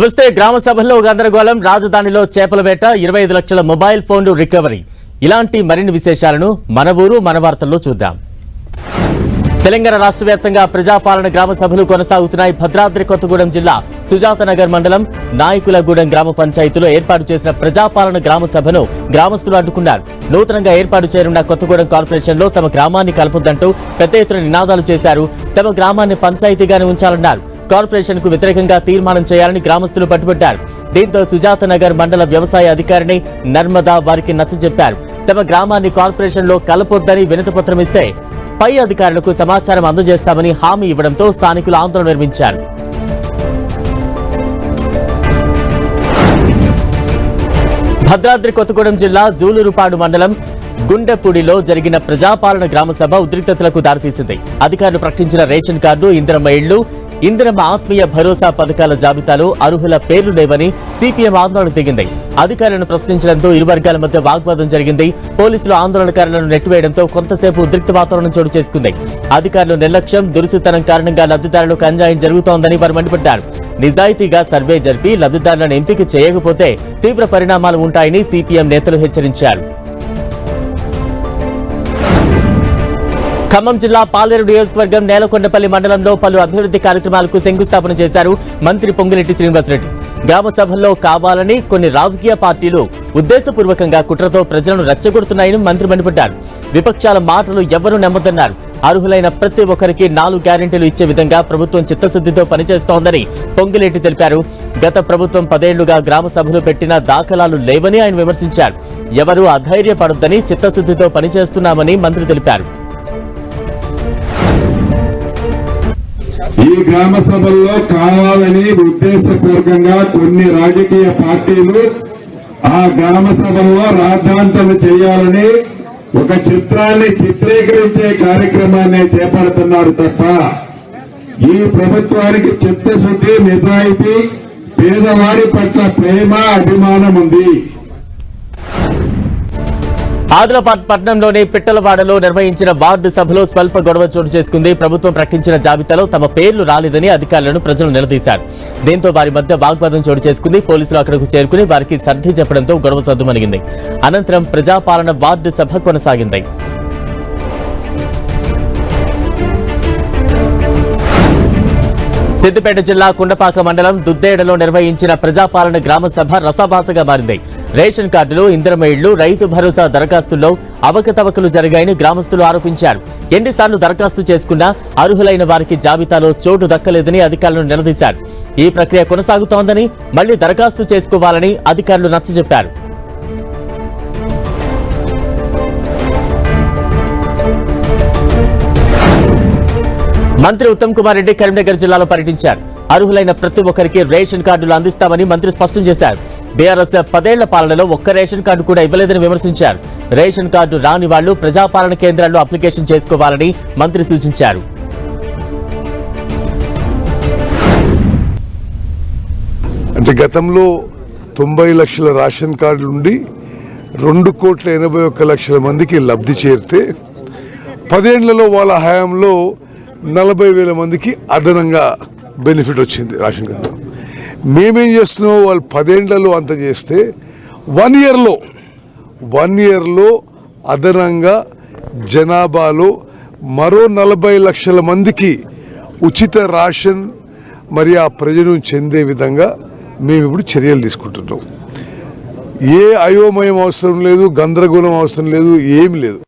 నమస్తే గ్రామ సభల్లో గందరగోళం రాజధానిలో చేపల వేట ఇరవై ఐదు లక్షల మొబైల్ ఫోన్లు రికవరీ. ఇలాంటి మరిన్ని విశేషాలను మన ఊరు మన వార్తల్లో చూద్దాం. తెలంగాణ రాష్ట్ర వ్యాప్తంగా ప్రజాపాలన గ్రామ సభలు కొనసాగుతున్నాయి. భద్రాద్రి కొత్తగూడెం జిల్లా సుజాతనగర్ మండలం నాయకులగూడెం గ్రామ పంచాయతీలో ఏర్పాటు చేసిన ప్రజాపాలన గ్రామ సభను గ్రామస్తులు అడ్డుకున్నారు. నూతనంగా ఏర్పాటు చేయనున్న కొత్తగూడెం కార్పొరేషన్లో తమ గ్రామాన్ని కలపొద్దంటూ పెద్ద ఎత్తున నినాదాలు చేశారు. తమ గ్రామాన్ని పంచాయతీగానే ఉంచాలన్నారు. కార్పొరేషన్కు వ్యతిరేకంగా తీర్మానం చేయాలని గ్రామస్తులు పట్టుబట్టారు. దీంతో సుజాత నగర్ మండల వ్యవసాయ అధికారిని నర్మదా వారికి నచ్చజెప్పారు తమ గ్రామాన్ని కార్పొరేషన్లో కలపొద్దని వినతిపత్రం ఇస్తే పై అధికారులకు సమాచారం అందజేస్తామని హామీ ఇవ్వడంతో స్థానికులు ఆందోళన నిర్మించారు. భద్రాద్రి కొత్తగూడెం జిల్లా జూలూరుపాడు మండలం గుండెపూడిలో జరిగిన ప్రజాపాలన గ్రామసభ ఉద్రిక్తతలకు దారితీసింది. అధికారులు ప్రకటించిన రేషన్ కార్డు ఇంద్రమ ఇళ్ళు ఇందిరమ్మ ఆత్మీయ భరోసా పథకాల జాబితాలో అర్హుల పేర్లు లేవని సిపిఎం ఆందోళన దిగింది అధికారులను ప్రశ్నించడంతో ఇరు వర్గాల మధ్య వాగ్వాదం జరిగింది. పోలీసులు ఆందోళనకారులను నెట్టివేయడంతో కొంతసేపు ఉద్రిక్త వాతావరణం చోటు చేసుకుంది. అధికారులు నిర్లక్ష్యం దురుసుతనం కారణంగా లబ్ధిదారులకు అన్యాయం జరుగుతోందని వారు మండిపడ్డారు. నిజాయితీగా సర్వే జరిపి లబ్ధిదారులను ఎంపిక చేయకపోతే తీవ్ర పరిణామాలు ఉంటాయని సిపిఎం నేతలు హెచ్చరించారు. ఖమ్మం జిల్లా పాలేరు నియోజకవర్గం నేలకొండపల్లి మండలంలో పలు అభివృద్ధి కార్యక్రమాలకు శంకుస్థాపన చేశారు మంత్రి పొంగిరెడ్డి శ్రీనివాసరెడ్డి గ్రామ సభల్లో కావాలని కొన్ని రాజకీయ పార్టీలు ఉద్దేశపూర్వకంగా కుట్రతో ప్రజలను రెచ్చగొడుతున్నాయని మంత్రి మండిపడ్డారు. విపక్షాల మాటలు ఎవరూ నమ్మొద్దన్నారు అర్హులైన ప్రతి ఒక్కరికి నాలుగు గ్యారెంటీలు ఇచ్చే విధంగా ప్రభుత్వం చిత్తశుద్ధితో పనిచేస్తోందని పొంగిరెడ్డి తెలిపారు. గత ప్రభుత్వం పదేళ్ళుగా గ్రామ సభలు పెట్టిన దాఖలాలు లేవని ఆయన విమర్శించారు. ఎవరూ అధైర్యపడొద్దని చిత్తశుద్ధితో పనిచేస్తున్నామని మంత్రి తెలిపారు. ఈ గ్రామ సభల్లో కావాలని ఉద్దేశపూర్వకంగా కొన్ని రాజకీయ పార్టీలు ఆ గ్రామ సభల్లో రాద్ధాంతలు చేయాలని ఒక చిత్రాన్ని చిత్రీకరించే కార్యక్రమాన్ని చేపడుతున్నారు తప్ప ఈ ప్రభుత్వానికి చిత్తశుద్ధి నిజాయితీ పేదవారి పట్ల ప్రేమ అభిమానం ఉంది. ఆదిలాబాద్ పట్టణంలోని పిట్టలవాడలో నిర్వహించిన వార్డు సభలో స్వల్ప గొడవ చోటు చేసుకుంది. ప్రభుత్వం ప్రకటించిన జాబితాలో తమ పేర్లు రాలేదని అధికారులను ప్రజలు నిలదీశారు. దీంతో వారి మధ్య వాగ్వాదం చోటు చేసుకుంది. పోలీసులు అక్కడకు చేరుకుని వారికి సర్ది చెప్పడంతో గొడవ సద్దుమణిగింది. అనంతరం ప్రజాపాలన వార్డు సభ కొనసాగింది. సిద్దిపేట జిల్లా కుండపాక మండలం దుద్దేడలో నిర్వహించిన ప్రజాపాలన గ్రామ సభ రసాభాసగా మారింది. రేషన్ కార్డులు ఇంద్రమేళ్ళు రైతు భరోసా దరఖాస్తుల్లో అవకతవకలు జరిగాయని గ్రామస్తులు ఆరోపించారు. ఎన్నిసార్లు దరఖాస్తు చేసుకున్నా అర్హులైన వారికి జాబితాలో చోటు దక్కలేదని అధికారులను నిలదీశారు. ఈ ప్రక్రియ కొనసాగుతోందని మళ్ళీ దరఖాస్తు చేసుకోవాలని అధికారులు నచ్చజెప్పారు. మంత్రి ఉత్తమ్ కుమార్ రెడ్డి కరీంనగర్ జిల్లాలో పర్యటించారు. అర్హులైన ప్రతి ఒక్కరికి రేషన్ కార్డులు అందిస్తామని మంత్రి స్పష్టం చేశారు. బీఆర్ఎస్ పదేళ్ళ పాలనలో ఒక్క రేషన్ కార్డు కూడా ఇవ్వలేదని విమర్శించారు. రేషన్ కార్డు రాని వాళ్ళు ప్రజాపాలన కేంద్రాల్లో అప్లికేషన్ చేసుకోవాలని మంత్రి సూచించారు. అంటే గతంలో తొంభై లక్షల రేషన్ కార్డులు ఉండి రెండు కోట్ల ఎనభై ఒక్క లక్షల మందికి లబ్ధి చేరితే పదేళ్ళలో వాళ్ళ హయాంలో నలభై వేల మందికి అదనంగా బెనిఫిట్ వచ్చింది రేషన్ కార్డు. మేమేం చేస్తున్నాం వాళ్ళు పదేళ్ళలో అంత చేస్తే వన్ ఇయర్లో వన్ ఇయర్లో అదనంగా జనాభాలో మరో నలభై లక్షల మందికి ఉచిత రేషన్ మరి ఆ ప్రయోజనం చెందే విధంగా మేము ఇప్పుడు చర్యలు తీసుకుంటున్నాం. ఏ అయోమయం అవసరం లేదు గందరగోళం అవసరం లేదు ఏమి లేదు.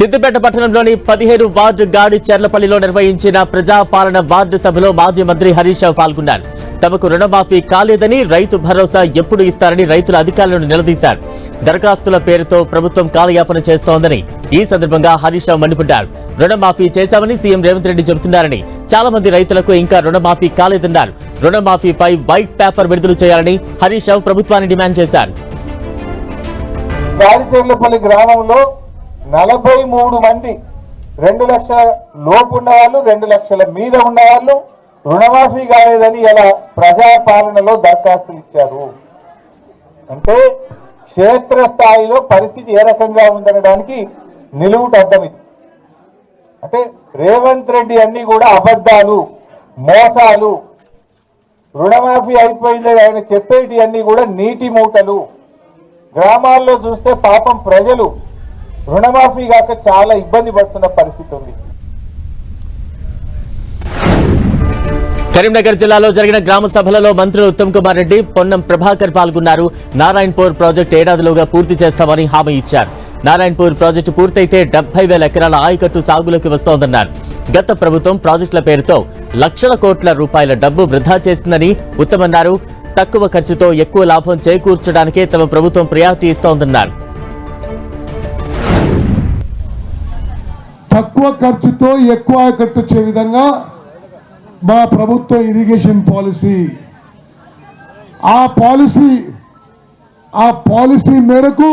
సిద్దిపేట పట్టణంలోని పదిహేను వార్డు గాడి చెర్లపల్లిలో నిర్వహించిన ప్రజాపాలన వార్డు సభలో మాజీ మంత్రి హరీష్ రావు పాల్గొన్నారు. తమకు రుణమాఫీ కాలేదని రైతు భరోసా ఎప్పుడు ఇస్తారని రైతుల అధికారులను నిలదీశారు. దరఖాస్తుల పేరుతో ప్రభుత్వం కాలయాపన చేస్తోందని ఈ సందర్భంగా హరీష్ రావు మండిపడ్డారు. రుణమాఫీ చేశామని సీఎం రేవంత్ రెడ్డి చెబుతున్నారని చాలా మంది రైతులకు ఇంకా రుణమాఫీ కాలేదన్నారు. రుణమాఫీపై వైట్ పేపర్ విడుదల చేయాలని హరీష్ రావు ప్రభుత్వాన్ని డిమాండ్ చేశారు. గ్రామంలో నలభై మూడు మంది రెండు లక్షల లోపు ఉన్నవాళ్ళు రెండు లక్షల మీద ఉన్నవాళ్ళు రుణమాఫీ కాలేదని ఇలా ప్రజాపాలనలో దరఖాస్తులు ఇచ్చారు. అంటే క్షేత్రస్థాయిలో పరిస్థితి ఏ రకంగా ఉందనడానికి నిలువుట అర్థం ఇది. అంటే రేవంత్ రెడ్డి అన్ని కూడా అబద్ధాలు మోసాలు రుణమాఫీ అయిపోయిందని ఆయన చెప్పేటి అన్ని కూడా నీటి మూటలు. గ్రామాల్లో చూస్తే పాపం ప్రజలు రుణమాఫీ కాక చాలా ఇబ్బంది పడుతున్న పరిస్థితి ఉంది. కరీంనగర్ జిల్లాలో జరిగిన గ్రామ సభలలో మంత్రులు ఉత్తమ్ కుమార్ రెడ్డి పొన్నం ప్రభాకర్ పాల్గొన్నారు. నారాయణపూర్ ప్రాజెక్టు ఏడాదిలోగా పూర్తి చేస్తామని హామీ ఇచ్చారు. నారాయణపూర్ ప్రాజెక్టు పూర్తయితే డెబ్బై వేల ఎకరాల ఆయకట్టు సాగులోకి వస్తోందన్నారు. గత ప్రభుత్వం ప్రాజెక్టుల పేరుతో లక్షల కోట్ల రూపాయల డబ్బు వృధా చేసిందని ఉత్తమ్ అన్నారు. తక్కువ ఖర్చుతో ఎక్కువ లాభం చేకూర్చడానికే తమ ప్రభుత్వం ప్రయారిటీ ఇస్తోందన్నారు. తక్కువ ఖర్చుతో ఎక్కువ ఖర్చు వచ్చే విధంగా మా ప్రభుత్వ ఇరిగేషన్ పాలసీ ఆ పాలసీ ఆ పాలసీ మేరకు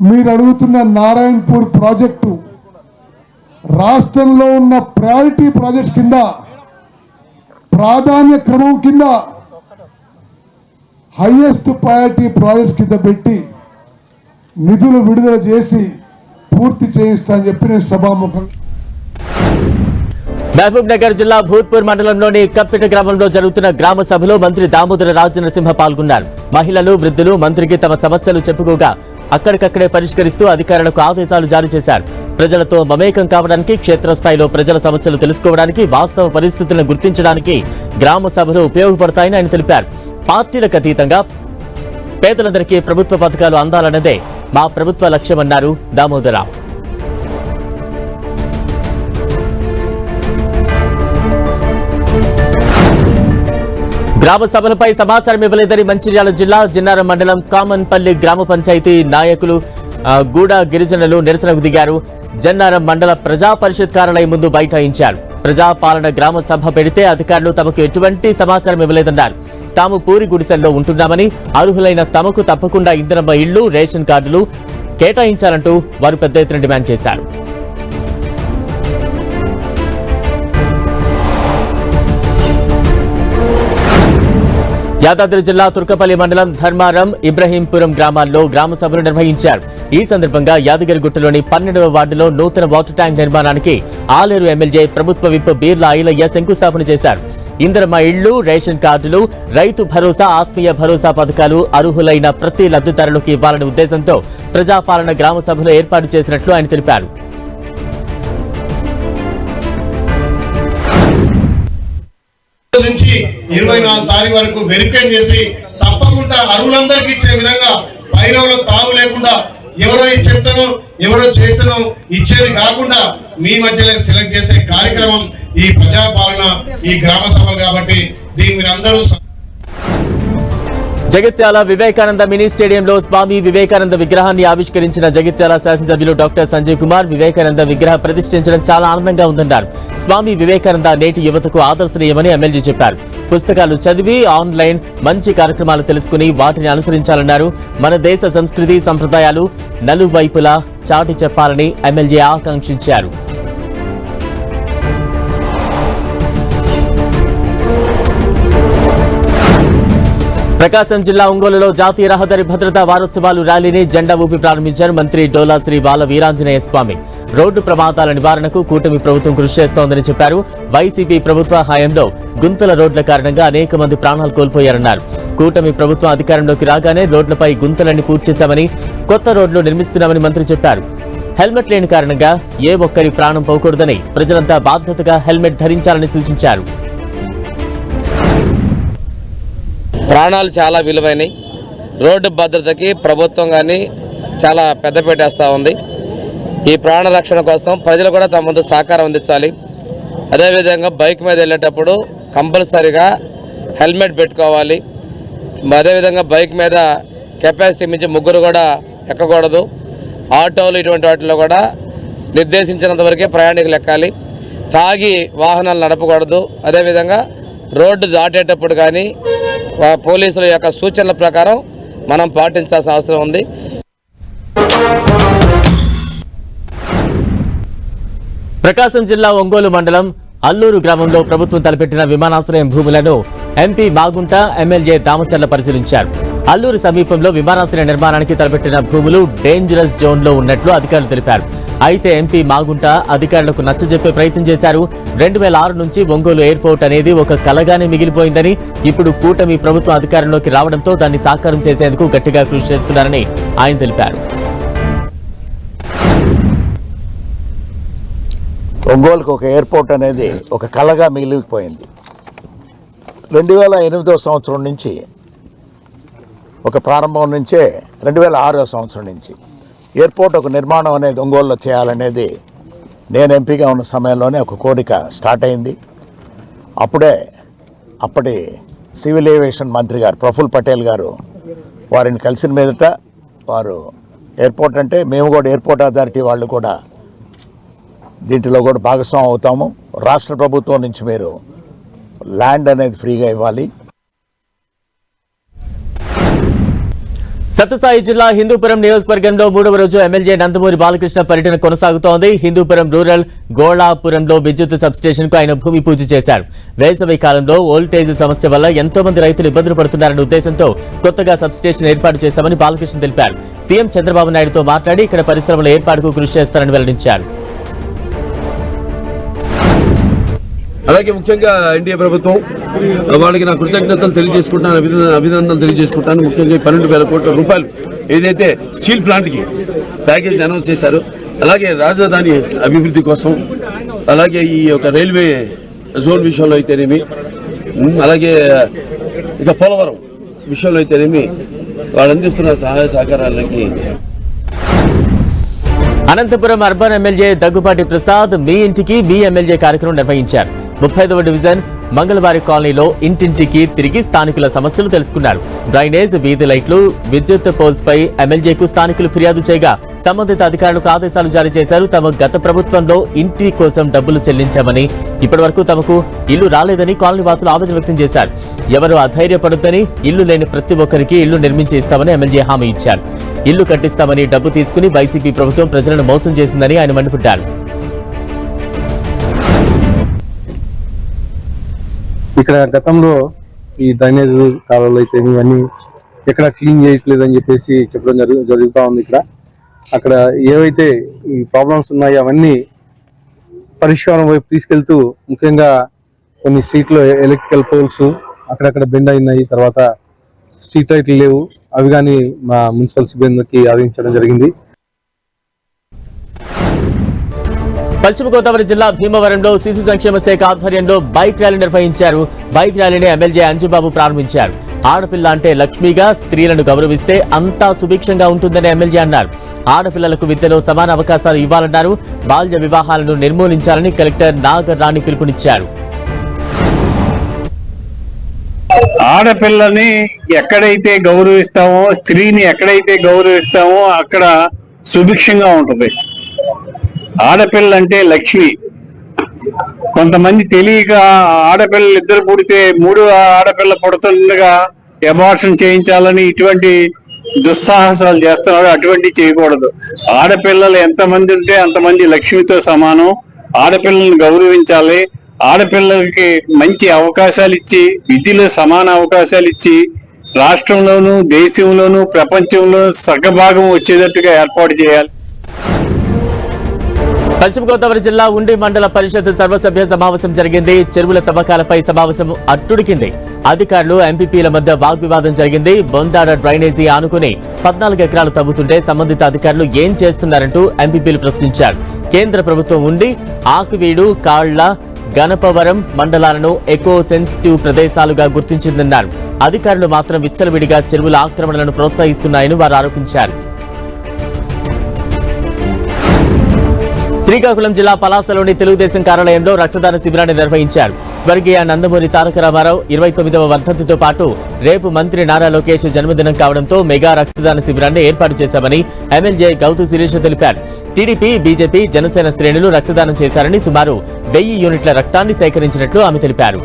మీరు అడుగుతున్న నారాయణపూర్ ప్రాజెక్టు రాష్ట్రంలో ఉన్న ప్రయారిటీ ప్రాజెక్ట్స్ కింద ప్రాధాన్య క్రమం కింద హైయెస్ట్ ప్రయారిటీ ప్రాజెక్ట్స్ కింద పెట్టి నిధులు విడుదల చేసి పూర్తి చేయిస్తానని చెప్పి నేను సభాముఖంగా మహబూబ్ నగర్ జిల్లా భూత్పూర్ మండలంలోని కప్పిట గ్రామంలో జరుగుతున్న గ్రామ సభలో మంత్రి దామోదర రాజనరసింహ పాల్గొన్నారు. మహిళలు వృద్ధులు మంత్రికి తమ సమస్యలు చెప్పుకోగా అక్కడికక్కడే పరిష్కరిస్తూ అధికారులకు ఆదేశాలు జారీ చేశారు. ప్రజలతో మమేకం కావడానికి క్షేత్రస్థాయిలో ప్రజల సమస్యలు తెలుసుకోవడానికి వాస్తవ పరిస్థితులను గుర్తించడానికి గ్రామ సభలు ఉపయోగపడతాయని ఆయన తెలిపారు. పార్టీలకు అతీతంగా పేదలందరికీ ప్రభుత్వ పథకాలు అందాలన్నదే మా ప్రభుత్వ లక్ష్యమన్నారు దామోదరరావు గ్రామ సభలపై సమాచారం ఇవ్వలేదని మంచిర్యాల జిల్లా జిన్నారం మండలం కామన్పల్లి గ్రామ పంచాయతీ నాయకులు గూడ గిరిజనులు నిరసనకు దిగారు. జన్నారం మండల ప్రజా పరిషత్ కార్యాలయం ముందు బైఠాయించారు. ప్రజాపాలన గ్రామ సభ పెడితే అధికారులు తమకు ఎటువంటి సమాచారం ఇవ్వలేదన్నారు. తాము పూరి గుడిసెల్లో ఉంటున్నామని అర్హులైన తమకు తప్పకుండా ఇంధనమ్మ ఇళ్ళు రేషన్ కార్డులు కేటాయించాలంటూ వారు పెద్ద ఎత్తున డిమాండ్ చేశారు. యాదాద్రి జిల్లా తుర్కపల్లి మండలం ధర్మారం ఇబ్రహీంపురం గ్రామాల్లో గ్రామ సభలు నిర్వహించారు. ఈ సందర్భంగా యాదగిరిగుట్టలోని పన్నెండవ వార్డులో నూతన వాటర్ ట్యాంక్ నిర్మాణానికి ఆలేరు ఎమ్మెల్యే ప్రభుత్వ విప్ బీర్ల ఐలయ్య శంకుస్థాపన చేశారు. ఇందరమ్మ ఇళ్ళు రేషన్ కార్డులు రైతు భరోసా ఆత్మీయ భరోసా పథకాలు అర్హులైన ప్రతి లబ్ధిదారులకు ఇవ్వాలనే ఉద్దేశంతో ప్రజాపాలన గ్రామ సభలో ఏర్పాటు చేసినట్లు ఆయన తెలిపారు. నుంచి ఇరవై నాలుగు తారీఖు వరకు వెరిఫై చేసి తప్పకుండా అరువులందరికీ ఇచ్చే విధంగా పైరవులకు తావు లేకుండా ఎవరో ఈ చెప్తాను ఎవరో చేస్తాను ఇచ్చేది కాకుండా మీ మధ్యలో సెలెక్ట్ చేసే కార్యక్రమం ఈ ప్రజాపాలన ఈ గ్రామ సభలు కాబట్టి దీన్ని అందరూ జగిత్యాల వివేకానంద మినీ స్టేడియంలో స్వామి వివేకానంద విగ్రహాన్ని ఆవిష్కరించిన జగిత్యాల శాసనసభ్యులు డాక్టర్ సంజయ్ కుమార్ వివేకానంద విగ్రహ ప్రతిష్ఠించడం చాలా ఆనందంగా ఉందన్నారు. స్వామి వివేకానంద నేటి యువతకు ఆదర్శనీయమని ఎమ్మెల్యే చెప్పారు. పుస్తకాలు చదివి ఆన్లైన్ మంచి కార్యక్రమాలు తెలుసుకుని వాటిని అనుసరించాలన్నారు. మన దేశ సంస్కృతి సంప్రదాయాలు నలువైపులా చాటి చెప్పాలని ఎమ్మెల్యే ఆకాంక్షించారు. ప్రకాశం జిల్లా ఒంగోలులో జాతీయ రహదారి భద్రతా వారోత్సవాలు ర్యాలీని జెండా ఊపి ప్రారంభించారు మంత్రి డోలా శ్రీ బాల వీరాంజనేయ స్వామి. రోడ్డు ప్రమాదాల నివారణకు కూటమి ప్రభుత్వం కృషి చేస్తోందని చెప్పారు. వైసీపీ ప్రభుత్వ హయాంలో గుంతల రోడ్ల కారణంగా అనేక మంది ప్రాణాలు కోల్పోయారన్నారు. కూటమి ప్రభుత్వం అధికారంలోకి రాగానే రోడ్లపై గుంతలన్నీ పూర్తి చేశామని కొత్త రోడ్లు నిర్మిస్తున్నామని మంత్రి చెప్పారు. హెల్మెట్ లేని కారణంగా ఏ ఒక్కరి ప్రాణం పోకూడదని ప్రజలంతా బాధ్యతగా హెల్మెట్ ధరించాలని సూచించారు. ప్రాణాలు చాలా విలువైనవి రోడ్డు భద్రతకి ప్రభుత్వం కానీ చాలా పెద్దపీట వేస్తూ ఉంది. ఈ ప్రాణ రక్షణ కోసం ప్రజలు కూడా తమ ముందు సహకారం అందించాలి. అదేవిధంగా బైక్ మీద వెళ్ళేటప్పుడు కంపల్సరిగా హెల్మెట్ పెట్టుకోవాలి. అదేవిధంగా బైక్ మీద కెపాసిటీ మించి ముగ్గురు కూడా ఎక్కకూడదు. ఆటోలు ఇటువంటి వాటిలో కూడా నిర్దేశించినంత వరకే ప్రయాణికులు ఎక్కాలి. తాగి వాహనాలు నడపకూడదు. అదేవిధంగా రోడ్డు దాటేటప్పుడు కానీ పోలీసుల యొక్క సూచనల ప్రకారం మనం పాటించాల్సిన అవసరం ఉంది. ప్రకాశం జిల్లా ఒంగోలు మండలం అల్లూరు గ్రామంలో ప్రభుత్వం తలపెట్టిన విమానాశ్రయం భూములను ఎంపీ మాగుంట ఎమ్మెల్యే దామచర్ల పరిశీలించారు. అల్లూరు సమీపంలో విమానాశ్రయ నిర్మాణానికి తలపెట్టిన భూములు డేంజరస్ జోన్లో ఉన్నట్లు అధికారులు తెలిపారు. అయితే ఎంపీ మాగుంట అధికారులకు నచ్చజెప్పే ప్రయత్నం చేశారు. రెండు వేల ఆరు నుంచి ఒంగోలు ఎయిర్పోర్ట్ అనేది ఒక కలగానే మిగిలిపోయిందని ఇప్పుడు కూటమి ప్రభుత్వం అధికారంలోకి రావడంతో దాన్ని సాకారం చేసేందుకు గట్టిగా కృషి చేస్తున్నారని ఆయన తెలిపారు. ఒంగోలుకు ఒక ఎయిర్పోర్ట్ అనేది ఒక కళగా మిగిలిపోయింది. రెండు వేల ఎనిమిదవ సంవత్సరం నుంచి ఒక ప్రారంభం నుంచే రెండు వేల ఆరో సంవత్సరం నుంచి ఎయిర్పోర్ట్ ఒక నిర్మాణం అనేది ఒంగోలులో చేయాలనేది నేను ఎంపీగా ఉన్న సమయంలోనే ఒక కోరిక స్టార్ట్ అయింది. అప్పుడే అప్పటి సివిల్ ఏవియేషన్ మంత్రి గారు ప్రఫుల్ పటేల్ గారు వారిని కలిసిన మీదట వారు ఎయిర్పోర్ట్ అంటే మేము కూడా ఎయిర్పోర్ట్ అథారిటీ వాళ్ళు కూడా దీంట్లో కూడా భాగస్వామి అవుతాము. రాష్ట్ర ప్రభుత్వం నుంచి మీరు ల్యాండ్ అనేది ఫ్రీగా ఇవ్వాలి. సత్యసాయి జిల్లా హిందూపురం నియోజకవర్గంలో మూడవ రోజు ఎమ్మెల్యే నందమూరి బాలకృష్ణ పర్యటన కొనసాగుతోంది. హిందూపురం రూరల్ గోళాపురంలో విద్యుత్ సబ్స్టేషన్కు ఆయన భూమి పూజ చేశారు. వేసవి కాలంలో వోల్టేజ్ సమస్య వల్ల ఎంతో మంది రైతులు ఇబ్బందులు పడుతున్నారన్న ఉద్దేశంతో కొత్తగా సబ్స్టేషన్ ఏర్పాటు చేశామని బాలకృష్ణ తెలిపారు. సీఎం చంద్రబాబు నాయుడుతో మాట్లాడి ఇక్కడ పరిశ్రమల ఏర్పాటుకు కృషి చేస్తారని వెల్లడించారు. అలాగే ముఖ్యంగా ఎన్డీఏ ప్రభుత్వం వాళ్ళకి నా కృతజ్ఞతలు తెలియజేసుకుంటాను అభినందన అభినందనలు తెలియజేసుకుంటాను. ముఖ్యంగా పన్నెండు వేల కోట్ల రూపాయలు ఏదైతే స్టీల్ ప్లాంట్కి ప్యాకేజ్ అనౌన్స్ చేశారు అలాగే రాజధాని అభివృద్ధి కోసం అలాగే ఈ యొక్క రైల్వే జోన్ విషయంలో అయితేనేమి అలాగే ఇక పోలవరం విషయంలో అయితేనేమి వాళ్ళు అందిస్తున్న సహాయ సహకారాలకి అనంతపురం అర్బన్ ఎమ్మెల్యే దగ్గుపాటి ప్రసాద్ మీ ఇంటికి మీ ఎమ్మెల్యే కార్యక్రమం నిర్వహించారు. ముప్పై డివిజన్ మంగళవారి కాలనీలో ఇంటింటికి తిరిగి స్థానికుల సమస్యలు తెలుసుకున్నారు. డ్రైనేజ్ వీధి లైట్లు విద్యుత్ పోల్స్ పై ఎమ్మెల్యేకు స్థానికులు ఫిర్యాదు చేయగా సంబంధిత అధికారులకు ఆదేశాలు జారీ చేశారు. తమ గత ప్రభుత్వంలో ఇంటి కోసం డబ్బులు చెల్లించామని ఇప్పటివరకు తమకు ఇల్లు రాలేదని కాలనీ వాసులు ఆవేదన వ్యక్తం చేశారు. ఎవరు అధైర్యపడొద్దని ఇల్లు లేని ప్రతి ఒక్కరికి ఇల్లు నిర్మించి ఇస్తామని ఎమ్మెల్యే హామీ ఇచ్చారు. ఇల్లు కట్టిస్తామని డబ్బు తీసుకుని వైసీపీ ప్రభుత్వం ప్రజలను మోసం చేసిందని ఆయన మండిపడ్డారు. ఇక్కడ గతంలో ఈ డ్రైనేజ్ కాలంలో అయితే ఇవన్నీ ఎక్కడ క్లీన్ చేయట్లేదు అని చెప్పేసి చెప్పడం జరుగు జరుగుతూ ఉంది ఇక్కడ. అక్కడ ఏవైతే ఈ ప్రాబ్లమ్స్ ఉన్నాయో అవన్నీ పరిష్కారం వైపు తీసుకెళ్తూ ముఖ్యంగా కొన్ని స్ట్రీట్లో ఎలక్ట్రికల్ పోల్స్ అక్కడక్కడ బెండ్ అయినాయి. తర్వాత స్ట్రీట్ లైట్లు లేవు. అవి కానీ మా మున్సిపల్ సిబ్బందికి ఆదేశించడం జరిగింది. పశ్చిమ గోదావరి జిల్లా భీమవరంలో శిశు సంక్షేమ శాఖ ఆధ్వర్యంలో బైక్ ర్యాలీ నిర్వహించారు. బైక్ ర్యాలీని ఎమ్మెల్యే అంజుబాబు ప్రారంభించారు. ఆడపిల్ల అంటే లక్ష్మిగా స్త్రీలను గౌరవిస్తే అంతా సుభిక్షంగా ఉంటుందని ఎమ్మెల్యే అన్నారు. ఆడపిల్లలకు విద్యలో సమాన అవకాశాలు ఇవ్వాలన్నారు. బాల్య వివాహాలను నిర్మూలించాలని కలెక్టర్ నాగర్ రాణి పిలుపునిచ్చారు. ఆడపిల్లని ఎక్కడైతే గౌరవిస్తామో స్త్రీని ఎక్కడైతే గౌరవిస్తామో అక్కడ సుభిక్షంగా ఉంటుంది. ఆడపిల్ల అంటే లక్ష్మి. కొంతమంది తెలియక ఆడపిల్లలు ఇద్దరు పుడితే మూడు ఆడపిల్ల పుడుతుండగా ఎబార్షన్ చేయించాలని ఇటువంటి దుస్సాహసాలు చేస్తున్నారు. అటువంటి చేయకూడదు. ఆడపిల్లలు ఎంతమంది ఉంటే అంతమంది లక్ష్మితో సమానం. ఆడపిల్లలను గౌరవించాలి. ఆడపిల్లలకి మంచి అవకాశాలు ఇచ్చి విద్యలో సమాన అవకాశాలు ఇచ్చి రాష్ట్రంలోనూ దేశంలోనూ ప్రపంచంలో సగభాగం వచ్చేటట్టుగా ఏర్పాటు చేయాలి. పశ్చిమ గోదావరి జిల్లా ఉండి మండల పరిషత్ సర్వసభ్య సమావేశం జరిగింది. చెరువుల తవ్వకాలపై సమావేశం అట్టుడికింది. అధికారులు ఎంపీపీల మధ్య వాగ్వివాదం జరిగింది. బొందాడ డ్రైనేజీ ఆనుకుని పద్నాలుగు ఎకరాలు తవ్వుతుంటే సంబంధిత అధికారులు ఏం చేస్తున్నారంటూ ఎంపీపీలు ప్రశ్నించారు. కేంద్ర ప్రభుత్వం ఉండి ఆకువీడు కాళ్ళ గణపవరం మండలాలను ఎకో సెన్సిటివ్ ప్రదేశాలుగా గుర్తించిందన్నారు. అధికారులు మాత్రం విచ్చలవిడిగా చెరువుల ఆక్రమణలను ప్రోత్సహిస్తున్నాయని వారు ఆరోపించారు. శ్రీకాకుళం జిల్లా పలాసలోని తెలుగుదేశం కార్యాలయంలో రక్తదాన శిబిరాన్ని నిర్వహించారు. స్వర్గీయ నందమూరి తారక రామారావు ఇరవై తొమ్మిదవ వర్ధంతితో పాటు రేపు మంత్రి నారా లోకేష్ జన్మదినం కావడంతో మెగా రక్తదాన శిబిరాన్ని ఏర్పాటు చేశామని ఎమ్మెల్యే గౌతు శిరీష్ తెలిపారు. టీడీపీ బీజేపీ జనసేన శ్రేణులు రక్తదానం చేశారని సుమారు వెయ్యి యూనిట్ల రక్తాన్ని సేకరించినట్లు ఆమె తెలిపారు.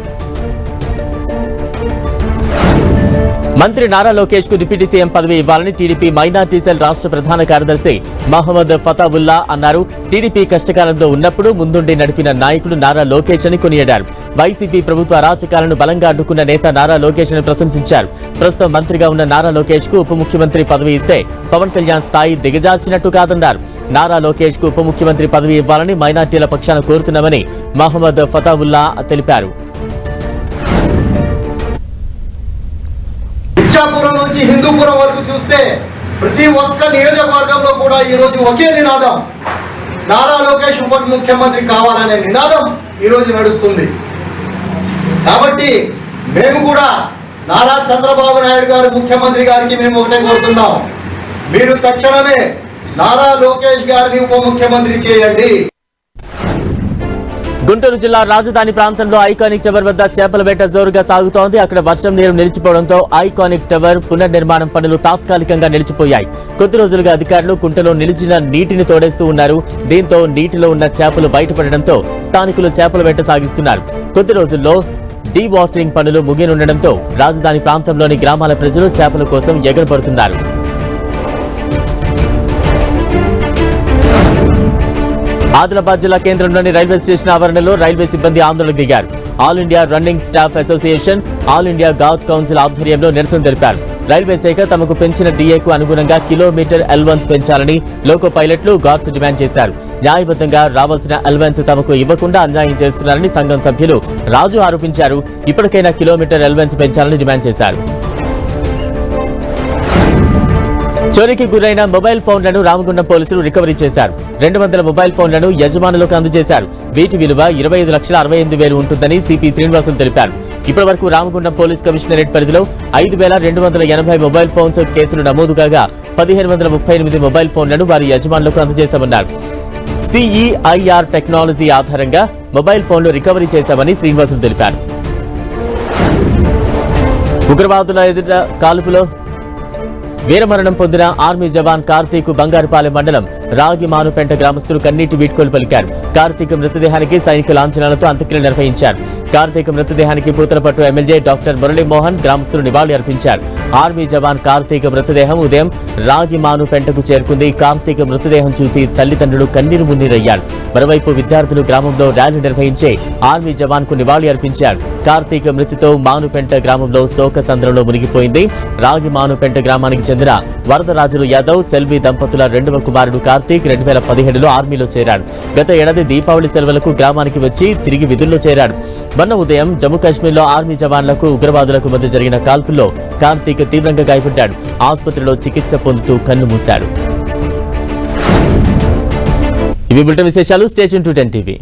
మంత్రి నారా లోకేష్కు డిప్యూటీ సీఎం పదవి ఇవ్వాలని టీడీపీ మైనార్టీ సెల్ రాష్ట్ర ప్రధాన కార్యదర్శి మహమ్మద్ ఫతాబుల్లా అన్నారు. టీడీపీ కష్టకాలంలో ఉన్నప్పుడు ముందుండి నడిపిన నాయకుడు నారా లోకేష్ అని కొనియాడారు. వైసీపీ ప్రభుత్వ అరాచకాలను బలంగా అడ్డుకున్న నేత నారా లోకేష్ అని ప్రశంసించారు. ప్రస్తుతం మంత్రిగా ఉన్న నారా లోకేష్కు ఉప ముఖ్యమంత్రి పదవి ఇస్తే పవన్ కళ్యాణ్ స్థాయి దిగజార్చినట్టు కాదన్నారు నారా లోకేష్కు ఉప ముఖ్యమంత్రి పదవి ఇవ్వాలని మైనార్టీల పక్షాన కోరుతున్నామని మహమ్మద్ ఫతాబుల్లా తెలిపారు. ఇచ్చాపురం నుంచి హిందూపురం వరకు చూస్తే ప్రతి ఒక్క నియోజకవర్గంలో కూడా ఈరోజు ఒకే నినాదం. నారా లోకేష్ ఉప ముఖ్యమంత్రి కావాలనే నినాదం ఈరోజు నడుస్తుంది. కాబట్టి మేము కూడా నారా చంద్రబాబు నాయుడు గారు ముఖ్యమంత్రి గారికి మేము ఒకటే కోరుతున్నాం. మీరు తక్షణమే నారా లోకేష్ గారిని ఉప ముఖ్యమంత్రి చేయండి. గుంటూరు జిల్లా రాజధాని ప్రాంతంలో ఐకానిక్ టవర్ వద్ద చేపల వేట జోరుగా సాగుతోంది. అక్కడ వర్షం నీరు నిలిచిపోవడంతో ఐకానిక్ టవర్ పునర్నిర్మాణం పనులు తాత్కాలికంగా నిలిచిపోయాయి. కొద్ది రోజులుగా అధికారులు కుంటలో నిలిచిన నీటిని తోడేస్తూ ఉన్నారు. దీంతో నీటిలో ఉన్న చేపలు బయటపడడంతో స్థానికులు చేపల వేట సాగిస్తున్నారు. కొద్ది రోజుల్లో డీ వాటరింగ్ పనులు ముగియనుండడంతో రాజధాని ప్రాంతంలోని గ్రామాల ప్రజలు చేపల కోసం ఎగరపడుతున్నారు. ఆదిలాబాద్ జిల్లా కేంద్రంలోని రైల్వే స్టేషన్ ఆవరణలో రైల్వే సిబ్బంది ఆందోళనకు దిగారు. All India running staff association all India guard council ఆధ్వర్యంలో నిరసన తెలిపారు. రైల్వే శాఖ తమకు పెంచిన డిఏకు అనుగుణంగా కిలోమీటర్ అల్వన్స్ పెంచాలని లోకో పైలట్లు గార్డ్స్ డిమాండ్ చేశారు. న్యాయబద్ధంగా రావాల్సిన అల్వెన్స్ తమకు ఇవ్వకుండా అన్యాయం చేస్తున్నారని సంఘం సభ్యులు రాజు ఆరోపించారు. ఇప్పటికైనా కిలోమీటర్ అల్వెన్స్ పెంచాలని డిమాండ్ చేశారు. చోరీకి గురైన మొబైల్ ఫోన్లను రామగుండం పోలీసులు రికవరీ చేశారు. రెండు వందల మొబైల్ ఫోన్లను యజమానులకు అందజేశారు. వీటి విలువ ఇరవై ఐదు లక్షల అరవై ఎనిమిది వేలు ఉంటుందని సిపి శ్రీనివాసులు తెలిపారు. ఇప్పటి వరకు రామగుండం పోలీస్ కమిషనరేట్ పరిధిలో ఐదు వేల రెండు వందల ఎనభై మొబైల్ ఫోన్స్ కేసులు నమోదు కాగా పదిహేను వందల ముప్పై ఎనిమిది మొబైల్ ఫోన్లను వారి యజమానులకు అందజేశామన్నారు. సిఈఐఆర్ టెక్నాలజీ ఆధారంగా మొబైల్ ఫోన్లు రికవరీ చేశామని శ్రీనివాసులు తెలిపారు. ఉగ్రవాదుల ఎదుట కాల్పులో వీరమరణం పొందిన ఆర్మీ జవాన్ కార్తీక్ బంగారుపాలెం మండలం రాగి మానుపెంట గ్రామస్తులు కన్నీటి వీడ్కోలు పలికారు. కార్తీక మృతదేహానికి సైనిక లాంఛనాలతో అంత్యక్రియలు నిర్వహించారు. కార్తీక మృతదేహానికి పూతలపట్టు ఎమ్మెల్యే డాక్టర్ మురళీమోహన్ గ్రామస్తులు నివాళి అర్పించారు. ఆర్మీ జవాన్ కార్తీక మృతదేహం ఉదయం రాగి మానుపెంటకు చేరుకుంది. కార్తీక మృతదేహం చూసి తల్లిదండ్రులు కన్నీరు మున్నీరయ్యారు. మరోవైపు విద్యార్థులు గ్రామంలో ర్యాలీ నిర్వహించే ఆర్మీ జవాన్కు నివాళి అర్పించారు. కార్తీక మృతితో మానుపెంట గ్రామంలో శోక సంద్రంలో మునిగిపోయింది. రాగి మానుపెంట గ్రామానికి చెందిన వరదరాజులు యాదవ్ సెల్వి దంపతుల రెండవ కుమారుడు కార్తీక్ రెండు వేల పదిహేడులో ఆర్మీలో చేరాడు. గత ఏడాది దీపావళి సెలవులకు గ్రామానికి వచ్చి తిరిగి విధుల్లో చేరాడు. మొన్న ఉదయం జమ్మూ కాశ్మీర్లో ఆర్మీ జవాన్లకు ఉగ్రవాదులకు మధ్య జరిగిన కాల్పుల్లో కార్తీక్ తీవ్రంగా గాయపడ్డాడు. ఆసుపత్రిలో చికిత్స పొందుతూ కన్ను మూశాడు. ఇవి బులెటిన్ విశేషాలు. Station two ten TV.